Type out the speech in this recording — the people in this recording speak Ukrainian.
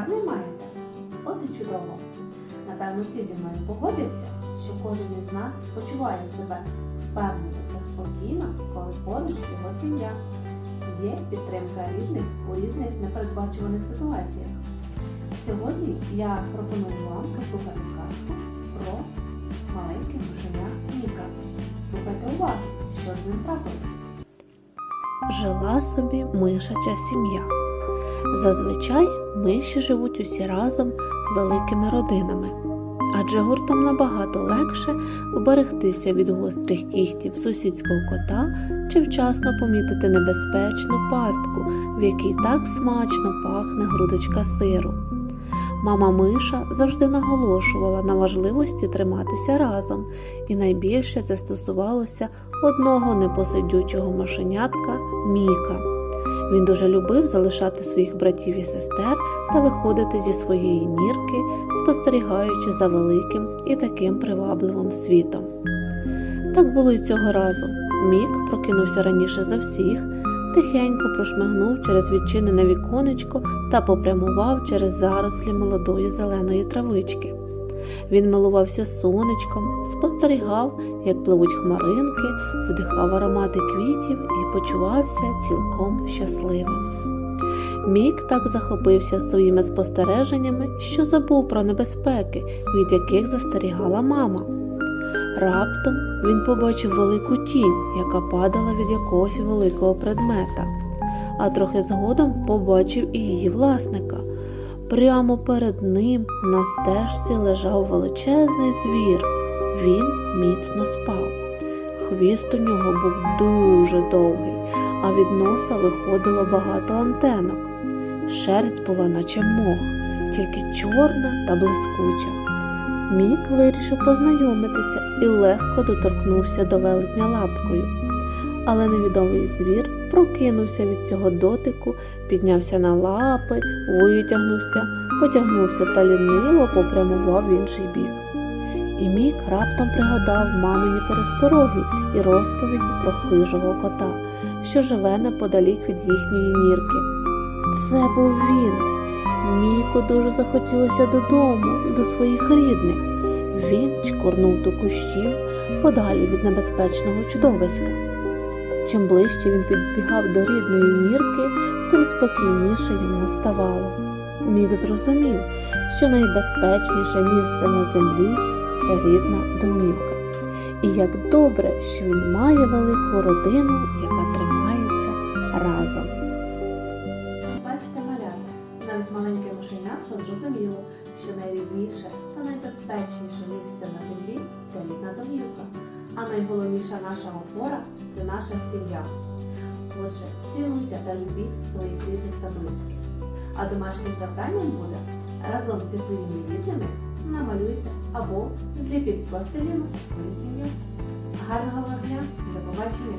гарний маєте? От і чудово. Напевно, всі зі мною погодяться, що кожен із нас почуває себе впевнено та спокійно, коли поруч його сім'я. Є підтримка рідних у різних непередбачуваних ситуаціях. Сьогодні я пропоную вам послухати казку про маленьке мишеня Ніка. Слухайте уважно, що з ним трапилось. Жила собі мишача сім'я. Зазвичай миші живуть усі разом великими родинами, адже гуртом набагато легше уберегтися від гострих кігтів сусідського кота чи вчасно помітити небезпечну пастку, в якій так смачно пахне грудочка сиру. Мама Миша завжди наголошувала на важливості триматися разом, і найбільше це стосувалося одного непосидючого мишенятка Міка. Він дуже любив залишати своїх братів і сестер та виходити зі своєї нірки, спостерігаючи за великим і таким привабливим світом. Так було й цього разу. Мік прокинувся раніше за всіх, тихенько прошмигнув через відчинене віконечко та попрямував через зарослі молодої зеленої травички. Він милувався сонечком, спостерігав, як пливуть хмаринки, вдихав аромати квітів і почувався цілком щасливим. Мік так захопився своїми спостереженнями, що забув про небезпеки, від яких застерігала мама. Раптом він побачив велику тінь, яка падала від якогось великого предмета, а трохи згодом побачив і її власника. Прямо перед ним на стежці лежав величезний звір. Він міцно спав. Хвіст у нього був дуже довгий, а від носа виходило багато антенок. Шерсть була, наче мох, тільки чорна та блискуча. Мік вирішив познайомитися і легко доторкнувся до велетня лапкою. Але невідомий звір прокинувся від цього дотику, піднявся на лапи, витягнувся, потягнувся та ліниво попрямував в інший бік. І Мік раптом пригадав мамині перестороги і розповіді про хижого кота, що живе неподалік від їхньої нірки. Це був він. Міку дуже захотілося додому, до своїх рідних. Він чкурнув до кущів подалі від небезпечного чудовиська. Чим ближче він підбігав до рідної нірки, тим спокійніше йому ставало. Мік зрозумів, що найбезпечніше місце на землі це рідна домівка. І як добре, що він має велику родину, яка тримається разом. Бачите, малята, навіть маленьке мишенятко зрозуміло, що найрідніше та найбезпечніше місце на землі це рідна домівка, а найголовніша наша опора це наша сім'я. Отже, цінуйте та любіть своїх рідних та близьких. А домашнім завданням буде разом зі своїми рідними намалюйте або зліпіть з пластиліну свою сім'ю. Гарного вам дня, до побачення!